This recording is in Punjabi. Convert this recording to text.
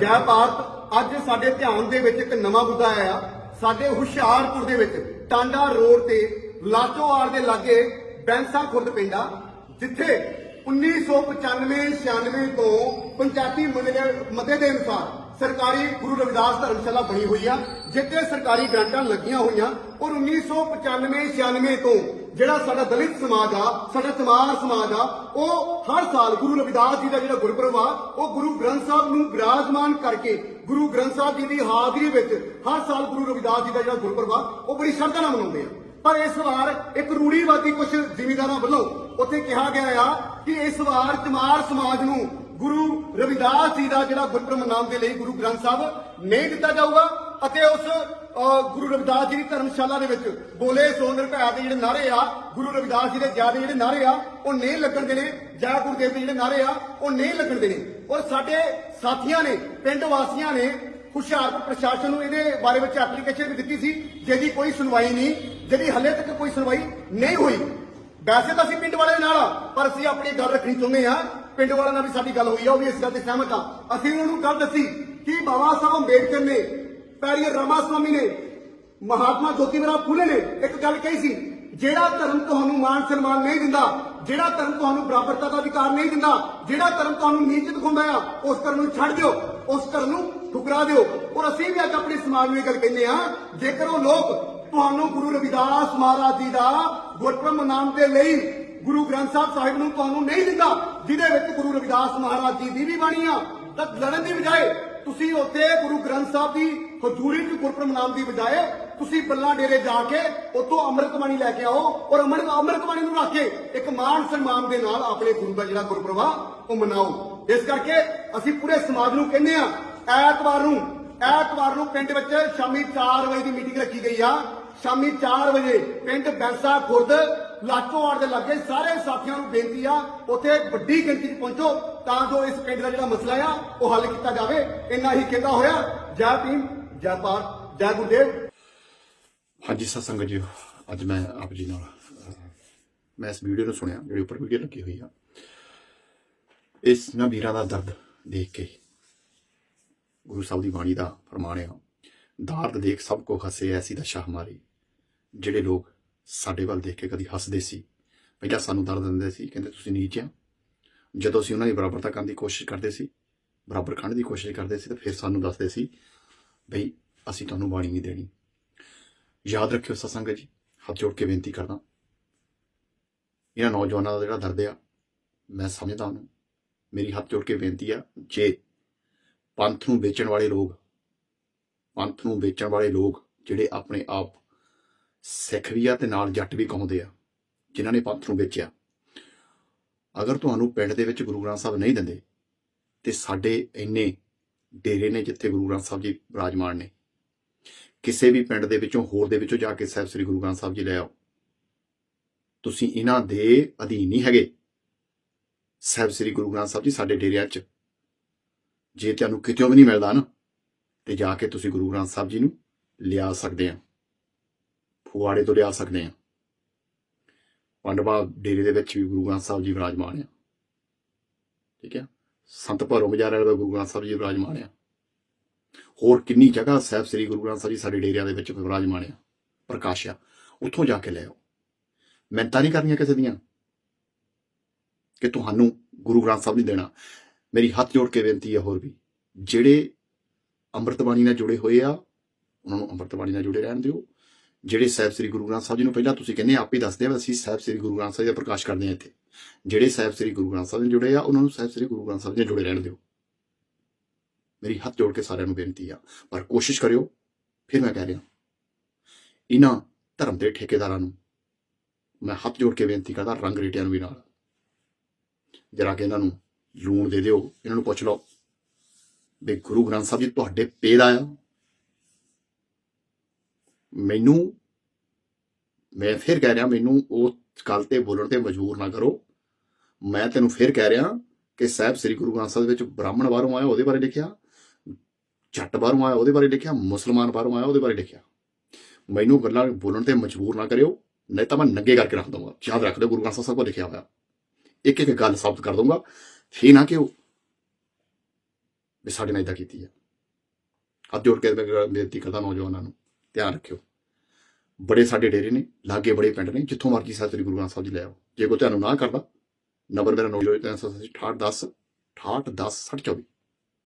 ਜੈ ਭਾਰਤ। ਅੱਜ ਸਾਡੇ ਧਿਆਨ ਦੇ ਵਿੱਚ ਇੱਕ ਨਵਾਂ ਮੁੱਦਾ ਆਇਆ। ਸਾਡੇ ਹੁਸ਼ਿਆਰਪੁਰ ਦੇ ਵਿੱਚ ਟਾਂਡਾ ਰੋਡ ਤੇ ਲਾਚੋਵਾਲ ਦੇ ਲਾਗੇ ਬੈਂਸਾ ਖੁਰਦ ਪਿੰਡਾ ਜਿੱਥੇ 1995-96 ਤੋਂ ਪੰਚਾਇਤੀ ਮਤੇ ਦੇ ਅਨੁਸਾਰ ਸਰਕਾਰੀ ਗੁਰੂ ਰਵਿਦਾਸ ਧਰਮਸ਼ਾਲਾ ਬਣੀ ਹੋਈ ਆ, ਜਿੱਥੇ ਸਰਕਾਰੀ ਗ੍ਰਾਂਟਾਂ ਲੱਗੀਆਂ ਹੋਈਆਂ, ਔਰ 1995-96 ਤੋਂ ਜਿਹੜਾ ਸਾਡਾ ਦਲਿਤ ਸਮਾਜ ਆ, ਸਾਡਾ ਚਮਾਰ ਸਮਾਜ ਆ, ਉਹ ਹਰ ਸਾਲ ਗੁਰੂ ਰਵਿਦਾਸ ਜੀ ਦਾ ਜਿਹੜਾ ਗੁਰਪੁਰਬ ਆ, ਉਹ ਗੁਰੂ ਗ੍ਰੰਥ ਸਾਹਿਬ ਨੂੰ ਵਿਰਾਜਮਾਨ ਕਰਕੇ, ਗੁਰੂ ਗ੍ਰੰਥ ਸਾਹਿਬ ਜੀ ਦੀ ਹਾਜ਼ਰੀ ਵਿੱਚ ਹਰ ਸਾਲ ਗੁਰੂ ਰਵਿਦਾਸ ਜੀ ਦਾ ਜਿਹੜਾ ਗੁਰਪੁਰਬ ਆ, ਉਹ ਬੜੀ ਸ਼ਰਧਾ ਨਾਲ ਮਨਾਉਂਦੇ ਆ। ਪਰ ਇਸ ਵਾਰ ਇੱਕ ਰੂੜੀਵਾਦੀ ਕੁਝ ਜਿਮੀਦਾਰਾਂ ਵੱਲੋਂ ਉੱਥੇ ਕਿਹਾ ਗਿਆ ਆ ਕਿ ਇਸ ਵਾਰ ਚਮਾਰ ਸਮਾਜ ਨੂੰ ਗੁਰੂ ਰਵਿਦਾਸ ਜੀ ਦਾ ਜਿਹੜਾ ਗੁਰਪੁਰਬ ਨਾਮ ਦੇ ਲਈ ਗੁਰੂ ਗ੍ਰੰਥ ਸਾਹਿਬ ਨਹੀਂ ਦਿੱਤਾ ਜਾਊਗਾ ਅਤੇ ਉਸ ਗੁਰੂ ਰਵਿਦਾਸ ਜੀ ਦੀ ਧਰਮਸ਼ਾਲਾ ਦੇ ਵਿੱਚ ਬੋਲੇ ਸੋ ਨਿਰਭੈ ਦੇ ਜਿਹੜੇ ਨਾਰੇ ਆ, ਗੁਰੂ ਰਵਿਦਾਸ ਜੀ ਦੇ ਜਿਆਦੇ ਜਿਹੜੇ ਨਾਰੇ ਆ, ਉਹ ਨਹੀਂ ਲੱਗਣ ਦੇਣੇ, ਜੈ ਗੁਰਦੇਵ ਦੇ ਜਿਹੜੇ ਨਾਰੇ ਆ, ਉਹ ਨਹੀਂ ਲੱਗਣ ਦੇਣੇ। ਔਰ ਸਾਡੇ ਸਾਥੀਆਂ ਨੇ, ਪਿੰਡ ਵਾਸੀਆਂ ਨੇ ਹੁਸ਼ਿਆਰਪੁਰ ਪ੍ਰਸ਼ਾਸਨ ਨੂੰ ਇਹਦੇ ਬਾਰੇ ਵਿੱਚ ਐਪਲੀਕੇਸ਼ਨ ਵੀ ਦਿੱਤੀ ਸੀ, ਜਿਹਦੀ ਕੋਈ ਸੁਣਵਾਈ ਨਹੀਂ, ਜਿਹਦੀ ਹਲੇ ਤੱਕ ਕੋਈ ਸੁਣਵਾਈ ਨਹੀਂ ਹੋਈ। ਵੈਸੇ ਤਾਂ ਅਸੀਂ ਪਿੰਡ ਵਾਲੇ ਨਾਲ ਪਰ ਅਸੀਂ ਆਪਣੀ ਗੱਲ ਰੱਖਣੀ ਚਾਹੁੰਦੇ ਆ ਪਿੰਡ ਵਾਲਿਆਂ ਨਾਲ ਵੀ ਸਾਡੀ ਗੱਲ ਹੋਈ ਆ, ਉਹ ਵੀ ਇਸ ਗੱਲ ਤੇ ਸਹਿਮਤ ਆ। ਅਸੀਂ ਉਹਨਾਂ ਨੂੰ ਗੱਲ ਦੱਸੀ ਕਿ ਬਾਬਾ ਸਾਹਿਬ ਅੰਬੇਡਕਰ ਨੇ ਪੈਰੀਅਰ ਰਾਮਾ ਸਵਾਮੀ ਨੇ, ਮਹਾਤਮਾ ਜੋਤੀਬਾ ਫੂਲੇ ਨੇ ਇੱਕ ਗੱਲ ਕਹੀ ਸੀ, ਜਿਹੜਾ ਧਰਮ ਤੁਹਾਨੂੰ ਮਾਣ ਸਨਮਾਨ ਨਹੀਂ ਦਿੰਦਾ, ਜਿਹੜਾ ਧਰਮ ਤੁਹਾਨੂੰ ਬਰਾਬਰਤਾ ਦਾ ਅਧਿਕਾਰ ਨਹੀਂ ਦਿੰਦਾ, ਜਿਹੜਾ ਧਰਮ ਤੁਹਾਨੂੰ ਨੀਚ ਦਿਖਾਉਂਦਾ ਆ, ਉਸ ਧਰਮ ਨੂੰ ਛੱਡ ਦਿਓ, ਉਸ ਧਰਮ ਨੂੰ ਠੁਕਰਾ ਦਿਓ। ਔਰ ਅਸੀਂ ਵੀ ਅੱਜ ਆਪਣੇ ਸਮਾਜ ਨੂੰ ਇਹ ਗੱਲ ਕਹਿੰਦੇ ਆ, ਜੇਕਰ ਉਹ ਲੋਕ ਤੁਹਾਨੂੰ ਗੁਰੂ ਰਵਿਦਾਸ ਮਹਾਰਾਜ ਜੀ ਦਾ ਗੁਰਪੁਰਬ ਨਾਮ ਦੇ ਲਈ ਗੁਰੂ ਗ੍ਰੰਥ ਸਾਹਿਬ ਸਾਹਿਬ ਨੂੰ ਤੁਹਾਨੂੰ ਨਹੀਂ ਦਿੰਦਾ ਜਿਹਦੇ ਵਿੱਚ ਗੁਰੂ ਰਵਿਦਾਸ ਮਹਾਰਾਜ ਜੀ ਦੀ ਵੀ ਬਾਣੀ ਆ। ਤਾਂ ਲੜਨ ਦੀ ਬਜਾਏ ਤੁਸੀਂ ਉੱਥੇ ਗੁਰੂ ਗ੍ਰੰਥ ਸਾਹਿਬ ਦੀ ਹਜ਼ੂਰੀ 'ਚ ਗੁਰਪੁਰਬ ਮਨਾਉਣ ਦੀ ਬਜਾਏ ਤੁਸੀਂ ਬੱਲਾ ਡੇਰੇ ਜਾ ਕੇ ਉਤੋਂ ਅੰਮ੍ਰਿਤ ਬਾਣੀ ਲੈ ਕੇ ਆਓ ਔਰ ਅੰਮ੍ਰਿਤ ਅੰਮ੍ਰਿਤ ਬਾਣੀ ਨੂੰ ਰੱਖ ਕੇ ਇੱਕ ਮਾਨ ਸਨਮਾਨ ਦੇ ਨਾਲ ਆਪਣੇ ਗੁਰੂ ਦਾ ਜਿਹੜਾ ਗੁਰਪੁਰਬ ਆ, ਉਹ ਮਨਾਓ। ਇਸ ਕਰਕੇ ਅਸੀਂ ਪੂਰੇ ਸਮਾਜ ਨੂੰ ਕਹਿੰਦੇ ਆ, ਐਤਵਾਰ ਨੂੰ ਐਤਵਾਰ ਨੂੰ ਪਿੰਡ ਵਿੱਚ ਸ਼ਾਮੀ 4 ਵਜੇ ਦੀ ਮੀਟਿੰਗ ਰੱਖੀ ਗਈ ਆ। ਸ਼ਾਮੀ 4 ਵਜੇ ਪਿੰਡ ਬੈਂਸਾ ਖੁਰਦ ਲਾਚੋਵਾੜ ਦੇ ਲੱਗੇ ਸਾਰੇ ਸਾਥੀਆਂ ਨੂੰ ਬੇਨਤੀ ਆ, ਉੱਥੇ ਵੱਡੀ ਗਿਣਤੀ 'ਚ ਪਹੁੰਚੋ ਤਾਂ ਜੋ ਇਸ ਪਿੰਡ ਦਾ ਜਿਹੜਾ ਮਸਲਾ ਆ, ਉਹ ਹੱਲ ਕੀਤਾ ਜਾਵੇ। ਇੰਨਾ ਹੀ ਕਹਿੰਦਾ ਹੋਇਆ, ਜੈ ਭੀਮ, ਜੈ ਭਾਰਤ, ਜੈ ਗੁਰਦੇਵ। ਹਾਂਜੀ ਸਤਸੰਗ ਜੀ। ਅੱਜ ਮੈਂ ਆਪ ਜੀ ਨਾਲ ਮੈਂ ਇਸ ਵੀਡੀਓ ਨੂੰ ਸੁਣਿਆ, ਜਿਹੜੀ ਉੱਪਰ ਵੀਡੀਓ ਲੱਗੀ ਹੋਈ ਆ। ਇਸ ਨਾ ਵੀਰਾਂ ਦਾ ਦਰਦ ਦੇਖ ਕੇ ਗੁਰੂ ਸਾਹਿਬ ਦੀ ਬਾਣੀ ਦਾ ਫਰਮਾਨ ਆ, ਦਾਰਦ ਦੇਖ ਸਭ ਕੋ ਹੱਸੇ, ਐਸੀ ਦਸ਼ਾ ਹਮਾਰੀ ਜਿਹੜੇ ਲੋਕ ਸਾਡੇ ਵੱਲ ਦੇਖ ਕੇ ਕਦੀ ਹੱਸਦੇ ਸੀ ਪਹਿਲਾਂ ਸਾਨੂੰ ਦਰਦ ਦਿੰਦੇ ਸੀ, ਕਹਿੰਦੇ ਤੁਸੀਂ ਨੀਚ ਆ। ਜਦੋਂ ਅਸੀਂ ਉਹਨਾਂ ਦੀ ਬਰਾਬਰਤਾ ਕਰਨ ਦੀ ਕੋਸ਼ਿਸ਼ ਕਰਦੇ ਸੀ, ਬਰਾਬਰ ਕਰਨ ਦੀ ਕੋਸ਼ਿਸ਼ ਕਰਦੇ ਸੀ, ਤਾਂ ਫਿਰ ਸਾਨੂੰ ਦੱਸਦੇ ਸੀ ਬਈ ਅਸੀਂ ਤੁਹਾਨੂੰ ਬਾਣੀ ਨਹੀਂ ਦੇਣੀ। ਯਾਦ ਰੱਖਿਓ ਸਤਸੰਗ ਜੀ, ਹੱਥ ਜੋੜ ਕੇ ਬੇਨਤੀ ਕਰਦਾ ਇਹਨਾਂ ਨੌਜਵਾਨਾਂ ਦਾ ਜਿਹੜਾ ਦਰਦ ਆ, ਮੈਂ ਸਮਝਦਾ ਉਹਨੂੰ। ਮੇਰੀ ਹੱਥ ਜੋੜ ਕੇ ਬੇਨਤੀ ਆ, ਜੇ ਪੰਥ ਨੂੰ ਵੇਚਣ ਵਾਲੇ ਲੋਕ, ਪੰਥ ਨੂੰ ਵੇਚਣ ਵਾਲੇ ਲੋਕ ਜਿਹੜੇ ਆਪਣੇ ਆਪ ਸਿੱਖ ਵੀ ਆ ਤੇ ਨਾਲ ਜੱਟ ਵੀ ਕਹਾਉਂਦੇ ਆ, ਜਿਨ੍ਹਾਂ ਨੇ ਪੰਥ ਨੂੰ ਵੇਚਿਆ। ਅਗਰ ਤੁਹਾਨੂੰ ਪਿੰਡ ਦੇ ਵਿੱਚ ਗੁਰੂ ਗ੍ਰੰਥ ਸਾਹਿਬ ਨਹੀਂ ਦਿੰਦੇ, ਤੇ ਸਾਡੇ ਇੰਨੇ ਡੇਰੇ ਨੇ ਜਿੱਥੇ ਗੁਰੂ ਗ੍ਰੰਥ ਸਾਹਿਬ ਜੀ ਵਿਰਾਜਮਾਨ ਨੇ। ਕਿਸੇ ਵੀ ਪਿੰਡ ਦੇ ਵਿੱਚੋਂ, ਹੋਰ ਦੇ ਵਿੱਚੋਂ ਜਾ ਕੇ ਸਾਹਿਬ ਸ੍ਰੀ ਗੁਰੂ ਗ੍ਰੰਥ ਸਾਹਿਬ ਜੀ ਲੈ ਆਓ। ਤੁਸੀਂ ਇਹਨਾਂ ਦੇ ਅਧੀਨ ਨਹੀਂ ਹੈਗੇ। ਸਾਹਿਬ ਸ੍ਰੀ ਗੁਰੂ ਗ੍ਰੰਥ ਸਾਹਿਬ ਜੀ ਸਾਡੇ ਡੇਰਿਆਂ 'ਚ। ਜੇ ਤੁਹਾਨੂੰ ਕਿਤੇੋਂ ਵੀ ਨਹੀਂ ਮਿਲਦਾ ਨਾ, ਤੇ ਜਾ ਕੇ ਤੁਸੀਂ ਗੁਰੂ ਗ੍ਰੰਥ ਸਾਹਿਬ ਜੀ ਨੂੰ ਲਿਆ ਸਕਦੇ ਆ। ਫੁਆੜੇ ਤੋਂ ਲਿਆ ਸਕਦੇ ਆ ਪੰਡਵਾ ਡੇਰੇ ਦੇ ਵਿੱਚ ਵੀ ਗੁਰੂ ਗ੍ਰੰਥ ਸਾਹਿਬ ਜੀ ਵਿਰਾਜਮਾਨ ਆ। ਠੀਕ ਹੈ? ਸੰਤ ਭਰੋ ਮਜਾਰੇ ਦਾ ਗੁਰੂ ਗ੍ਰੰਥ ਸਾਹਿਬ ਜੀ ਵਿਰਾਜਮਾਨ ਆ। ਹੋਰ ਕਿੰਨੀ ਜਗ੍ਹਾ ਸਾਹਿਬ ਸ੍ਰੀ ਗੁਰੂ ਗ੍ਰੰਥ ਸਾਹਿਬ ਜੀ ਸਾਡੇ ਡੇਰਿਆਂ ਦੇ ਵਿੱਚ ਵਿਰਾਜਮਾਨ ਆ। ਪ੍ਰਕਾਸ਼ ਆ। ਉੱਥੋਂ ਜਾ ਕੇ ਲੈ ਆਓ। ਮਿਹਨਤਾਂ ਨਹੀਂ ਕਰਨੀਆਂ ਕਿਸੇ ਦੀਆਂ। ਕਿ ਤੁਹਾਨੂੰ ਗੁਰੂ ਗ੍ਰੰਥ ਸਾਹਿਬ ਨਹੀਂ ਦੇਣਾ। ਮੇਰੀ ਹੱਥ ਜੋੜ ਕੇ ਬੇਨਤੀ ਹੈ ਹੋਰ ਵੀ। ਜਿਹੜੇ ਅੰਮ੍ਰਿਤ ਬਾਣੀ ਨਾਲ ਜੁੜੇ ਹੋਏ ਆ, ਉਹਨਾਂ ਨੂੰ ਅੰਮ੍ਰਿਤ ਬਾਣੀ ਨਾਲ ਜੁੜੇ ਰਹਿਣ ਦਿਓ। ਜਿਹੜੇ ਸਾਹਿਬ ਸ੍ਰੀ ਗੁਰੂ ਗ੍ਰੰਥ ਸਾਹਿਬ ਜੀ ਨੂੰ ਪਹਿਲਾਂ ਤੁਸੀਂ ਕਹਿੰਦੇ ਆਪ ਹੀ ਦੱਸਦੇ ਆ ਅਸੀਂ ਸਾਹਿਬ ਸ੍ਰੀ ਗੁਰੂ ਗ੍ਰੰਥ ਸਾਹਿਬ ਜੀ ਦਾ ਪ੍ਰਕਾਸ਼ ਕਰਦੇ ਆ ਇੱਥੇ। ਜਿਹੜੇ ਸਾਹਿਬ ਸ੍ਰੀ ਗੁਰੂ ਗ੍ਰੰਥ ਸਾਹਿਬ ਨਾਲ ਜੁੜੇ ਆ, ਉਹਨਾਂ ਨੂੰ ਸਾਹਿਬ ਸ੍ਰੀ ਗੁਰੂ ਗ੍ਰੰਥ ਸਾਹਿਬ ਜੀ ਨਾਲ ਜੁੜੇ ਰਹਿਣ ਦਿਓ। ਮੇਰੀ ਹੱਥ ਜੋੜ ਕੇ ਸਾਰਿਆਂ ਨੂੰ ਬੇਨਤੀ ਆ, ਪਰ ਕੋਸ਼ਿਸ਼ ਕਰਿਓ, ਫਿਰ ਮੈਂ ਕਹਿ ਰਿਹਾ। ਇਹਨਾਂ ਧਰਮ ਦੇ ਠੇਕੇਦਾਰਾਂ ਨੂੰ ਮੈਂ ਹੱਥ ਜੋੜ ਕੇ ਬੇਨਤੀ ਕਰਦਾ, ਰੰਗ ਰੇਟਿਆਂ ਨੂੰ ਵੀ ਨਾਲ। ਜਰਾ ਕਿ ਇਹਨਾਂ ਨੂੰ ਲੂਣ ਦੇ ਦਿਓ, ਇਹਨਾਂ ਨੂੰ ਪੁੱਛ ਲਓ ਵੀ ਗੁਰੂ ਗ੍ਰੰਥ ਸਾਹਿਬ ਜੀ ਤੁਹਾਡੇ ਪੇ ਦਾ ਆ। ਮੈਨੂੰ, ਮੈਂ ਫਿਰ ਕਹਿ ਰਿਹਾ, ਮੈਨੂੰ ਉਹ ਗੱਲ ਤੇ ਬੋਲਣ ਤੇ ਮਜਬੂਰ ਨਾ ਕਰੋ। ਮੈਂ ਤੈਨੂੰ ਫਿਰ ਕਹਿ ਰਿਹਾ ਕਿ ਸਾਹਿਬ ਸ੍ਰੀ ਗੁਰੂ ਗ੍ਰੰਥ ਸਾਹਿਬ ਦੇ ਵਿੱਚ ਬ੍ਰਾਹਮਣ ਬਾਹਰੋਂ ਆਇਆ, ਉਹਦੇ ਬਾਰੇ ਲਿਖਿਆ। ਜੱਟ ਬਾਹਰੋਂ ਆਇਆ, ਉਹਦੇ ਬਾਰੇ ਲਿਖਿਆ। ਮੁਸਲਮਾਨ ਬਾਹਰੋਂ ਆਇਆ, ਉਹਦੇ ਬਾਰੇ ਲਿਖਿਆ। ਮੈਨੂੰ ਗੱਲਾਂ ਬੋਲਣ ਤੇ ਮਜਬੂਰ ਨਾ ਕਰਿਓ, ਨਹੀਂ ਤਾਂ ਮੈਂ ਨੰਗੇ ਕਰਕੇ ਰੱਖ ਦਊਂਗਾ। ਯਾਦ ਰੱਖ ਲਿਓ ਗੁਰੂ ਗ੍ਰੰਥ ਸਾਹਿਬ ਕੋਲ ਲਿਖਿਆ ਹੋਇਆ। ਇੱਕ ਇੱਕ ਗੱਲ ਸਾਬਤ ਕਰ ਦਊਂਗਾ। ਫੇ ਨਾ ਕਿਉਂ? ਵੀ ਸਾਡੇ ਨਾਲ ਇਦਾਂ ਕੀਤੀ ਹੈ। ਹੱਥ ਜੋੜ ਕੇ ਮੈਂ ਬੇਨਤੀ ਕਰਦਾ ਨੌਜਵਾਨਾਂ ਨੂੰ। ਧਿਆਨ ਰੱਖਿਓ। ਬੜੇ ਸਾਡੇ ਡੇਰੇ ਨੇ, ਲਾਗੇ ਬੜੇ ਪਿੰਡ ਨੇ, ਜਿੱਥੋਂ ਮਰਜ਼ੀ ਸਾਹਿਬ ਸ੍ਰੀ ਗੁਰੂ ਗ੍ਰੰਥ ਸਾਹਿਬ ਜੀ ਲੈ ਆਓ। ਜੇ ਕੋਈ ਤੁਹਾਨੂੰ ਨਾ ਕਰਦਾ, ਨੰਬਰ ਮੇਰਾ 90368 10 68 10 60 24